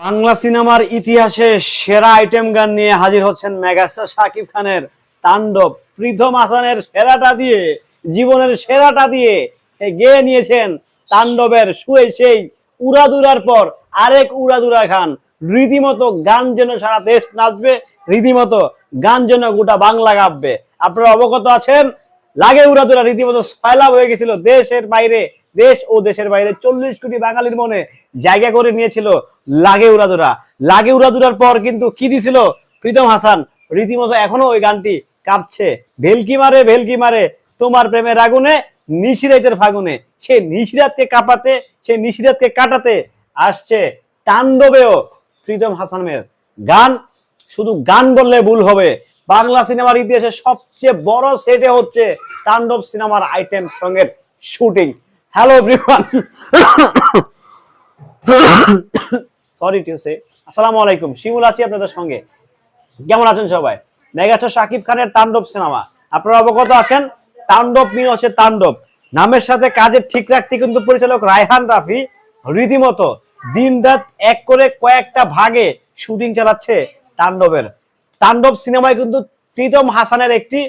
বাংলা সিনেমার ইতিহাসে সেরা আইটেম গান নিয়ে হাজির হচ্ছেন মেগাস্টার শাকিব খানের তাণ্ডব। প্রীতম হাসানের সেরাটা দিয়ে, জীবনের সেরাটা দিয়ে গেয়ে নিয়েছেন তাণ্ডবের শুয়ে সেই উড়াদুরার পর আরেক উড়াদুরা খান। রীতিমতো গান যেন সারা দেশ নাচবে, রীতিমতো গান যেন গোটা বাংলা গাববে। আপনারা অবগত আছেন, লাগে উড়াদুরা রীতিমতো সয়লাভ হয়ে গেছিল দেশের বাইরে। দেশ ও দেশের বাইরে চল্লিশ কোটি বাঙালির মনে জায়গা করে নিয়েছিল লাগে উড়াদুরা। লাগে উড়াদুরার পর কিন্তু কি দিছিল? প্রীতম হাসান, রীতিমতো এখনও ওই গানটি কাঁপছে। ভেলকি মারে ভেলকি মারে, তোমার প্রেমের আগুনে নিশিরাতের ফাগুনে। সে নিশিরাতকে কাঁপাতে, সে নিশিরাতকে কাটাতে আসছে তাণ্ডবেও প্রীতম হাসানের গান। শুধু গান বললে ভুল হবে। বাংলা সিনেমার ইতিহাসে সবচেয়ে বড় সেটে হচ্ছে তাণ্ডব সিনেমার আইটেম সঙ্গের shooting. Hello everyone sorry to say আসসালামু আলাইকুম শিমুল আছি আপনাদের সঙ্গে। কেমন আছেন সবাই? মেগাস্টার শাকিব খানের তাণ্ডব সিনেমা। আপনারা অবগত আছেন? তাণ্ডব মিন হচ্ছে তাণ্ডব। নামের সাথে কাজের ঠিক রাখতে কিন্তু পরিচালক রায়হান রাফি রীতিমতো দিন রাত এক করে কয়েকটা ভাগে শুটিং চালাচ্ছে তাণ্ডবের। তাণ্ডব সিনেমায় কিন্তু প্রীতম হাসানের একটি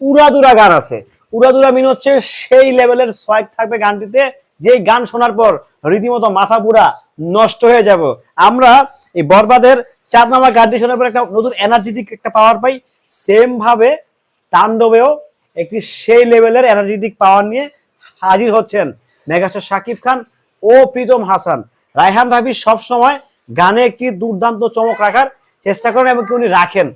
উড়াদুরা গান আছে। উড়াদুরা মিন হচ্ছে সেই লেভেলের সোয়াগ থাকবে গানটিতে। যে গান শোনার পর রীতিমতো মাথা পুরা নষ্ট হয়ে যাব। আমরা এই বরবাদের চাঁদ নামা গানটি শোনার পর একটা নতুন এনার্জেটিক একটা পাওয়ার পাই। সেম ভাবে তাণ্ডবেও একটি সেই লেভেলের এনার্জেটিক পাওয়ার নিয়ে হাজির হচ্ছেন মেগাস্টার শাকিব খান ও প্রীতম হাসান। রায়হান রাফি সবসময় গানে একটি দুর্দান্ত চমক রাখার চেষ্টা করেন এবং উনি রাখেন।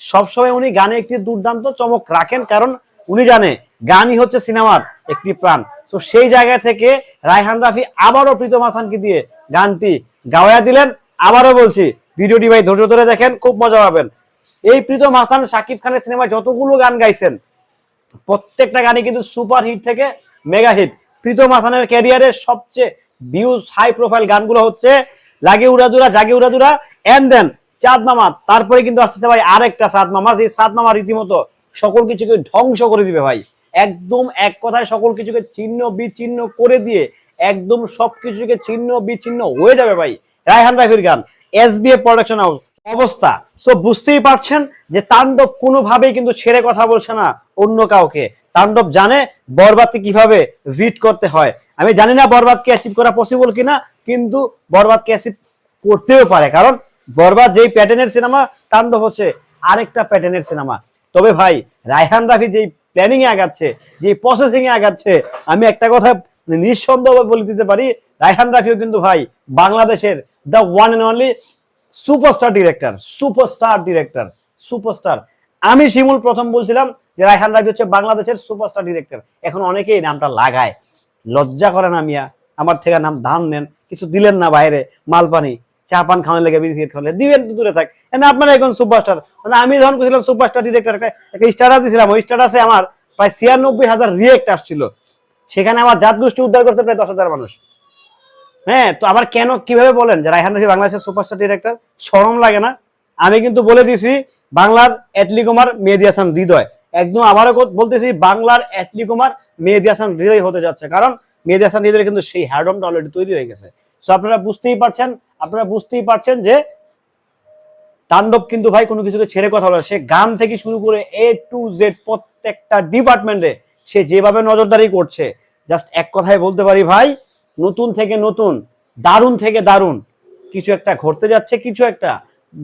সবসময় উনি গানে একটি দুর্দান্ত চমক রাখেন কারণ উনি জানে গানই হচ্ছে সিনেমার একটি প্রাণ। তো সেই জায়গা থেকে রায়হান রাফি আবারও প্রীতম হাসানকে দিয়ে গানটি গাওয়া দিলেন। আবারও বলছি, ভিডিওটি ভাই ধৈর্য ধরে দেখেন, খুব মজা পাবেন। এই প্রীতম হাসান, শাকিব খানের সিনেমায় যতগুলো গান গাইছেন, প্রত্যেকটা গানই কিন্তু সুপার হিট থেকে মেগা হিট। প্রীতম হাসানের ক্যারিয়ারের সবচেয়ে ভিউজ হাই প্রোফাইল গানগুলো হচ্ছে লাগে উড়াদুরা জাগে উড়াদুরা এন্ড দেন চাঁদ মামা। তারপরে কিন্তু আসতেছে ভাই আরেকটা সাত মামা। যে সাত মামা রীতিমতো সকল কিছুকে ধ্বংস করে দিবে ভাই। একদম এক কথায় সকল কিছুকে চিহ্ন বিচ্ছিন্ন করে দিয়ে একদম সবকিছুকে চিহ্ন বিচ্ছিন্ন হয়ে যাবে ভাই। রায়হান রাফির গান S B A production house অবস্থা। সো বুঝতেই পারছেন যে তাণ্ডব কোনোভাবেই কিন্তু ছেড়ে কথা বলছে না অন্য কাউকে। তাণ্ডব জানে বরবাদকে কীভাবে ভিট করতে হয়। আমি জানি না বরবাদকে অ্যাচিভ করা পসিবল কিনা, কিন্তু বরবাদকে অ্যাচিভ করতেও পারে। কারণ বরবাদ যেই প্যাটার্নের সিনেমা তাণ্ডব হচ্ছে আরেকটা প্যাটার্নের সিনেমা তবে ভাই, রায়হান রাফি যেই প্ল্যানিং এ আগাচ্ছে যে প্রসেসিং এ আগাচ্ছে, আমি একটা কথা নিঃসন্দেহভাবে বলে দিতে পারি, রায়হান রাফিও কিন্তু ভাই বাংলাদেশের the one and only superstar director superstar director superstar আমি শিমুল প্রথম বলছিলাম যে রায়হান রাফি হচ্ছে বাংলাদেশের সুপারস্টার ডিরেক্টর এখন অনেকেই নামটা লাগায়। লজ্জা করে না মিয়া, আমার থেকে নাম ধান নেন, কিছু দিলেন না বাইরে, মালপানি। চা পান খাওয়ানো লেগে বিস্কিট খাওয়ালে দিবেন দূরে থাক। আপনারা এখন সুপারস্টার মানে আমি যখন করেছিলাম সুপারস্টার ডিরেক্টর একটা স্টাটাস দিয়েছিলাম ওই স্টাটাসে আমার প্রায় ছিয়ানব্বই হাজার রিয়েক্ট আসছিল। সেখানে আমার জাত গোষ্ঠী উদ্ধার করছে প্রায় দশ হাজার মানুষ। হ্যাঁ তো আবার কেন, কীভাবে বলেন? যে রায়হান রফি বাংলাদেশের সুপারস্টার ডিরেক্টর শরম লাগে না। আমি কিন্তু বলে দিছি বাংলার অ্যাটলি কুমার, মেহেদি হৃদয়। একদম আবারও বলতেছি, বাংলার অ্যাটলি কুমার, মেহেদি হৃদয় হতে যাচ্ছে। কারণ, মেহেদি হৃদয় কিন্তু সেই হ্যাডমটা অলরেডি তৈরি হয়ে গেছে। সো আপনারা বুঝতেই পারছেন আপনারা বুঝতেই পারছেন যে তাণ্ডব কিন্তু ভাই কোনো কিছুকে ছেড়ে কথা বলে সে গান থেকে শুরু করে এ টু জেড প্রত্যেকটা ডিপার্টমেন্টে সে যেভাবে নজরদারি করছে জাস্ট এক কথায় বলতে পারি ভাই, নতুন থেকে নতুন, দারুণ থেকে দারুণ, কিছু একটা ঘটতে যাচ্ছে, কিছু একটা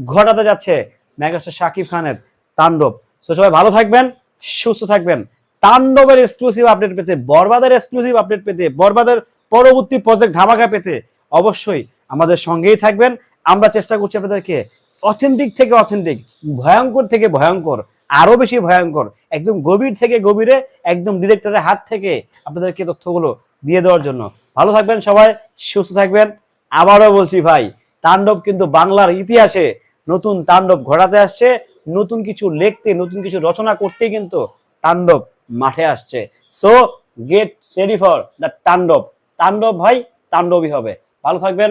ঘটাতে যাচ্ছে মেগাস্টার শাকিব খানের তাণ্ডব। তো সবাই ভালো থাকবেন, সুস্থ থাকবেন। তাণ্ডবের এক্সক্লুসিভ আপডেট পেতে, বরবাদের এক্সক্লুসিভ আপডেট পেতে, বরবাদের পরবর্তী প্রজেক্ট ধামাকা পেতে অবশ্যই আমাদের সঙ্গেই থাকবেন। আমরা চেষ্টা করছি আপনাদেরকে অথেন্টিক থেকে অথেন্টিক ভয়ঙ্কর থেকে ভয়ঙ্কর, আরও বেশি ভয়ঙ্কর, একদম গভীর থেকে গভীরে, একদম ডিরেক্টরের হাত থেকে আপনাদেরকে তথ্যগুলো দিয়ে দেওয়ার জন্য। ভালো থাকবেন সবাই, সুস্থ থাকবেন। আবারও বলছি ভাই, তাণ্ডব কিন্তু বাংলার ইতিহাসে নতুন তাণ্ডব ঘটাতে আসছে। নতুন কিছু লিখতে, নতুন কিছু রচনা করতে কিন্তু তাণ্ডব মাঠে আসছে। So get ready for the Taandob. Taandob ভাই, তাণ্ডবই হবে। ভালো থাকবেন।